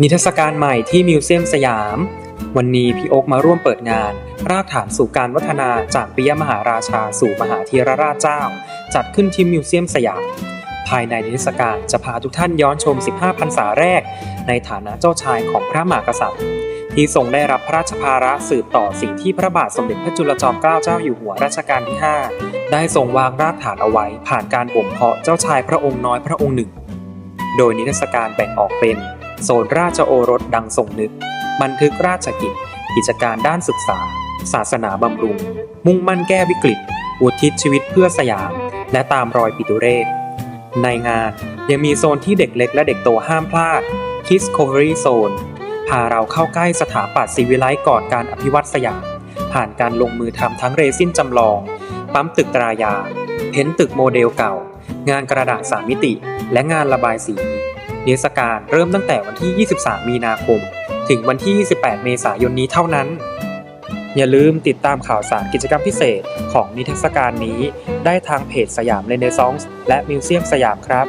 นิทรรศการใหม่ที่มิวเซียมสยาม วันนี้พี่โอ๊กมาร่วมเปิดงาน รากฐานสู่การวัฒนาจากปิยมหาราชาสู่มหาธีรราชเจ้า จัดขึ้นที่มิวเซียมสยาม ภายในนิทรรศการจะพาทุกท่านย้อนชม 15พรรษาแรก ในฐานะเจ้าชายของพระมหากษัตริย์ ที่ทรงได้รับพระราชภาระสืบต่อสิ่งที่พระบาทสมเด็จพระจุลจอมเกล้าเจ้าอยู่หัวรัชกาลที่ 5 ได้ทรงวางรากฐานเอาไว้ ผ่านการบ่มเพาะเจ้าชายพระองค์น้อยพระองค์หนึ่ง โดยนิทรรศการแบ่งออกเป็น โซนราชโอรสดังทรงนึก บันทึกราชกิจ กิจการด้านศึกษา ศาสนาบำรุง มุ่งมั่นแก้วิกฤต อุทิศชีวิตเพื่อสยาม และตามรอยปิตุเรศ ในงานยังมีโซนที่เด็กเล็กและเด็กโตห้ามพลาด Kids Covery Zone พาเราเข้าใกล้สถาปัตย์ศิวิไลซ์ก่อนการอภิวัตสยาม ผ่านการลงมือทำทั้งเรซินจำลอง ปั๊มตึกตรายา เพ้นตึกโมเดลเก่า งานกระดาษสามมิติ และงานระบายสี เทศกาลเริ่มตั้งแต่วันที่ 23 มีนาคม ถึงวันที่ 28 เมษายนนี้เท่านั้น อย่าลืมติดตามข่าวสารกิจกรรมพิเศษของนิทรรศการนี้ ได้ทางเพจสยามเรเนซองส์และมิวเซียมสยามครับ